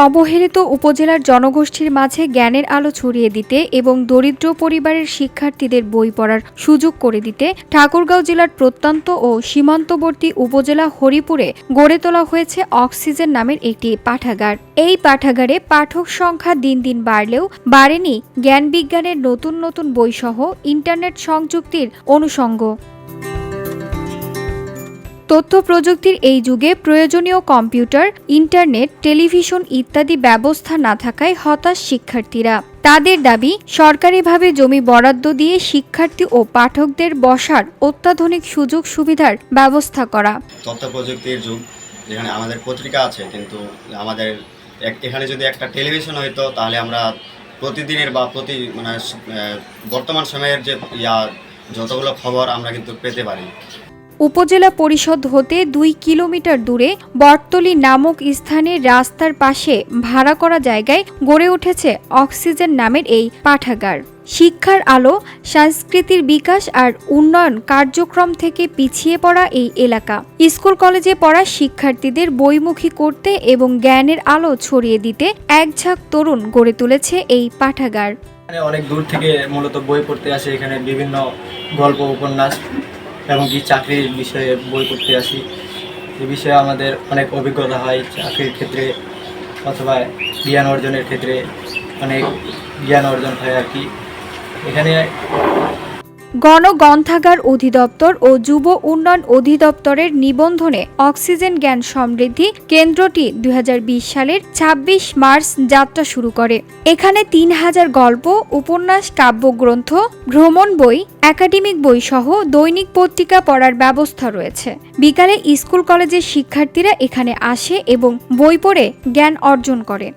অবহেলিত উপজেলার জনগোষ্ঠীর মাঝে জ্ঞানের আলো ছড়িয়ে দিতে এবং দরিদ্র পরিবারের শিক্ষার্থীদের বই পড়ার সুযোগ করে দিতে ঠাকুরগাঁও জেলার প্রত্যন্ত ও সীমান্তবর্তী উপজেলা হরিপুরে গড়ে তোলা হয়েছে অক্সিজেন নামের একটি পাঠাগার। এই পাঠাগারে পাঠক সংখ্যা দিন দিন বাড়লেও বাড়েনি জ্ঞান বিজ্ঞানের নতুন নতুন বইসহ ইন্টারনেট সংযুক্তির অনুষঙ্গ। তথ্য প্রযুক্তির এই যুগে প্রয়োজনীয় কম্পিউটার, ইন্টারনেট, টেলিভিশন ইত্যাদি ব্যবস্থা না থাকায় হতাশ শিক্ষার্থীরা। তাদের দাবি, সরকারিভাবে জমি বরাদ্দ দিয়ে শিক্ষার্থী ও পাঠকদের বসার অত্যাধুনিক সুযোগ সুবিধার ব্যবস্থা করা। তথ্য প্রযুক্তির যুগ, যেখানে আমাদের পত্রিকা আছে, কিন্তু আমাদের এখানে যদি একটা টেলিভিশন হইতো, তাহলে আমরা প্রতিদিনের বা প্রতি মানে বর্তমান সময়ের যে, ইয়া, যতগুলো খবর আমরা কিন্তু পেতে পারি। উপজেলা পরিষদ হতে দুই কিলোমিটার দূরে বটতলি নামক স্থানে রাস্তার পাশে ভাড়া করা জায়গায় গড়ে উঠেছে অক্সিজেন নামের এই পাঠাগার। শিক্ষার আলো, সংস্কৃতির বিকাশ আর উন্নয়ন কার্যক্রম থেকে পিছিয়ে পড়া এই এলাকা। স্কুল কলেজে পড়া শিক্ষার্থীদের বইমুখী করতে এবং জ্ঞানের আলো ছড়িয়ে দিতে একঝাঁক তরুণ গড়ে তুলেছে এই পাঠাগার। অনেক দূর থেকে মূলত বই পড়তে আসে, এখানে বিভিন্ন গল্প, উপন্যাস এবং কি চাকরির বিষয়ে বই পড়তে আসি। এ বিষয়ে আমাদের অনেক অভিজ্ঞতা হয় চাকরির ক্ষেত্রে অথবা জ্ঞান অর্জনের ক্ষেত্রে। অনেক জ্ঞান অর্জন হয় আর কি। এখানে গণগ্রন্থাগার অধিদপ্তর ও যুব উন্নয়ন অধিদপ্তরের নিবন্ধনে অক্সিজেন জ্ঞান সমৃদ্ধি কেন্দ্রটি দুই হাজার বিশ সালের ২৬ মার্চ যাত্রা শুরু করে। এখানে তিন হাজার গল্প, উপন্যাস, কাব্যগ্রন্থ, ভ্রমণ বই, একাডেমিক বই সহ দৈনিক পত্রিকা পড়ার ব্যবস্থা রয়েছে। বিকালে স্কুল কলেজের শিক্ষার্থীরা এখানে আসে এবং বই পড়ে জ্ঞান অর্জন করে।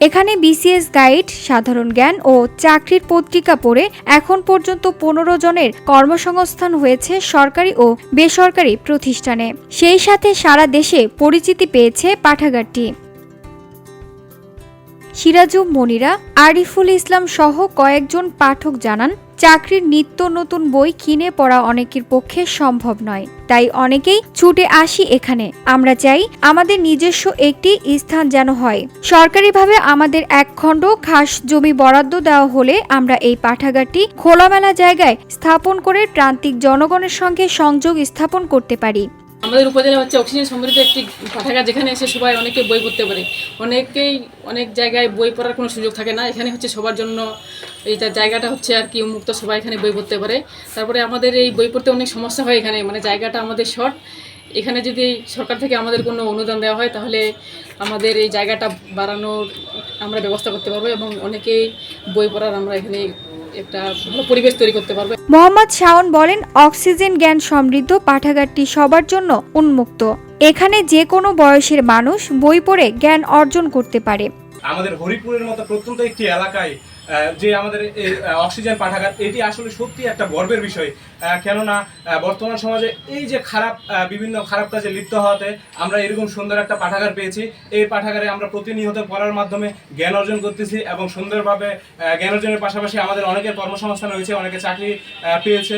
এখানে বিসিএস গাইড সাধারণ জ্ঞান ও চাকরির পত্রিকা পড়ে এখন পর্যন্ত পনেরো জনের কর্মসংস্থান হয়েছে সরকারি ও বেসরকারি প্রতিষ্ঠানে। সেই সাথে সারা দেশে পরিচিতি পেয়েছে পাঠাগারটি। সিরাজুম মনিরা, আরিফুল ইসলাম সহ কয়েকজন পাঠক জানান, চাকরির নিত্য নতুন বই কিনে পড়া অনেকের পক্ষে সম্ভব নয়। তাই অনেকেই ছুটে আসি এখানে। আমরা চাই আমাদের নিজস্ব একটি স্থান যেন হয়। সরকারিভাবে আমাদের এক খণ্ড খাস জমি বরাদ্দ দেওয়া হলে আমরা এই পাঠাগারটি খোলামেলা জায়গায় স্থাপন করে প্রান্তিক জনগণের সঙ্গে সংযোগ স্থাপন করতে পারি। আমাদের উপজেলা হচ্ছে অক্সিজেন সমৃদ্ধ একটি পাঠাগার যেখানে এসে সবাই অনেকে বই পড়তে পারে। অনেকেই অনেক জায়গায় বই পড়ার কোনো সুযোগ থাকে না। এখানে হচ্ছে সবার জন্য এইটা জায়গাটা হচ্ছে আর কি উন্মুক্ত, সবাই এখানে বই পড়তে পারে। তারপরে আমাদের এই বই পড়তে অনেক সমস্যা হয় এখানে মানে জায়গাটা আমাদের শর্ট। এখানে যদি সরকার থেকে আমাদের কোনো অনুদান দেওয়া হয়, তাহলে আমাদের এই জায়গাটা বাড়ানোর আমরা ব্যবস্থা করতে পারব এবং অনেকেই বই পড়ার আমরা এখানে একটা ভালো পরিবেশ তৈরি করতে পারব। মোহাম্মদ শাওন বলেন অক্সিজেন জ্ঞান সমৃদ্ধ পাঠাগারটি সবার জন্য উন্মুক্ত। এখানে যে কোনো বয়সের মানুষ বই পড়ে জ্ঞান অর্জন করতে পারে। আমাদের হরিপুরের মতো প্রত্যন্ত একটি এলাকায় যে আমাদের এই অক্সিজেন পাঠাগার, এটি আসলে সত্যি একটা গর্বের বিষয়। কেননা বর্তমান সমাজে এই যে খারাপ বিভিন্ন খারাপ কাজে লিপ্ত হওয়াতে আমরা এরকম সুন্দর একটা পাঠাগার পেয়েছি। এই পাঠাগারে আমরা প্রতিনিয়ত পড়ার মাধ্যমে জ্ঞান অর্জন করতেছি এবং সুন্দরভাবে জ্ঞান অর্জনের পাশাপাশি আমাদের অনেকের কর্মসংস্থান হয়েছে অনেকে চাকরি পেয়েছে।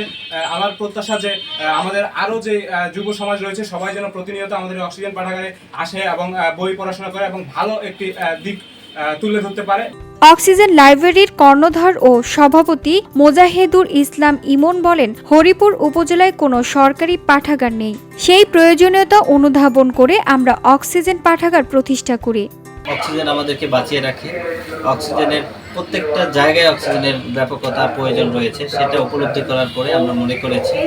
আমার প্রত্যাশা যে আমাদের আরও যে যুব সমাজ রয়েছে, সবাই যেন প্রতিনিয়ত আমাদের অক্সিজেন পাঠাগারে আসে এবং বই পড়াশোনা করে এবং ভালো একটি দিক তুলে ধরতে পারে। অক্সিজেন লাইব্রেরির কর্ণধার ও সভাপতি মোজাহেদুর ইসলাম ইমন বলেন হরিপুর উপজেলায় কোনো সরকারি পাঠাগার নেই। সেই প্রয়োজনীয়তা অনুধাবন করে আমরা অক্সিজেন পাঠাগার প্রতিষ্ঠা করি। অক্সিজেন আমাদেরকে বাঁচিয়ে রাখে। অক্সিজেনের প্রত্যেকটা জায়গায় অক্সিজেনের ব্যাপকতা প্রয়োজন রয়েছে, সেটা উপলব্ধি করার পরে আমরা মনে করেছি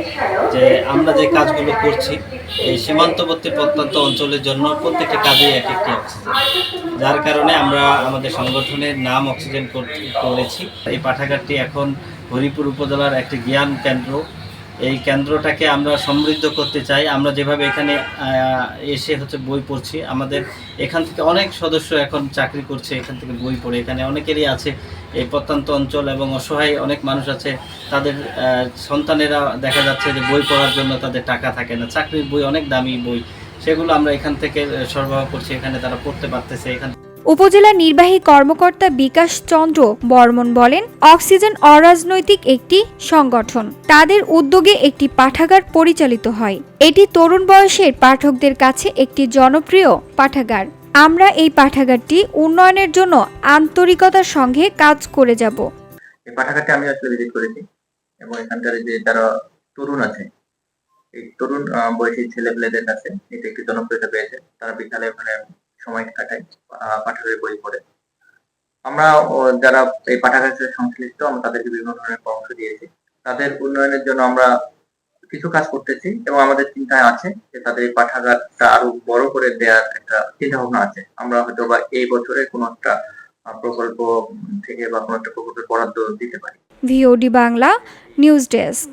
যে আমরা যে কাজগুলো করছি, এই সীমান্তবর্তী প্রত্যন্ত অঞ্চলের জন্য প্রত্যেকটি কাজে এক একটি অক্সিজেন। যার কারণে আমরা আমাদের সংগঠনের নাম অক্সিজেন কর- করেছি। এই পাঠাগারটি এখন হরিপুর উপজেলার একটি জ্ঞান কেন্দ্র। এই কেন্দ্রটাকে আমরা সমৃদ্ধ করতে চাই। আমরা যেভাবে এখানে এসে হচ্ছে বই পড়ছি, আমাদের এখান থেকে অনেক সদস্য এখন চাকরি করছে, এখান থেকে বই পড়ে। এখানে অনেকেরই আছে এই প্রত্যন্ত অঞ্চল এবং অসহায় অনেক মানুষ আছে। তাদের সন্তানেরা দেখা যাচ্ছে যে বই পড়ার জন্য তাদের টাকা থাকে না। চাকরির বই, অনেক দামি বই, সেগুলো আমরা এখান থেকে সরবরাহ করছি। এখানে তারা পড়তে পারতেছে, এখান উপজেলা নির্বাহী কর্মকর্তা বিকাশ চন্দ্র বর্মন বলেন, অক্সিজেন অরাজনৈতিক একটি সংগঠন। তাদের উদ্যোগে একটি পাঠাগার পরিচালিত হয়। এটি তরুণ বয়সের পাঠকদের কাছে একটি জনপ্রিয় পাঠাগার। আমরা এই পাঠাগারটি উন্নয়নের জন্য আন্তরিকতার সঙ্গে কাজ করে যাব। এই পাঠাগারটি আমি আসলে ভিজিট করেছি এবং এখানকার যে যারা তরুণ আছে, এই তরুণ বয়সী ছেলেপেলেদের কাছে এটা একটি জনপ্রিয়তা পেয়েছে। তারা বিকালে সময় কাটায় আহ, পাঠাগারে বই পড়ে। আমরা যারা এই পাঠাগারের সাথে সংশ্লিষ্ট আমরা তাদেরকে বিভিন্ন ধরনের পরামর্শ দিয়েছি। তাদের উন্নয়নের জন্য আমরা কিছু কাজ করতেছি এবং আমাদের চিন্তায় আছে যে তাদের এই পাঠাগারটা আরও বড় করে দেওয়ার একটা চিন্তা ভাবনা আছে। আমরা হয়তো বা এই বছরে কোনো একটা প্রকল্প থেকে বা কোনো একটা প্রকল্পের বরাদ্দ দিতে পারি। VOD Bangla news desk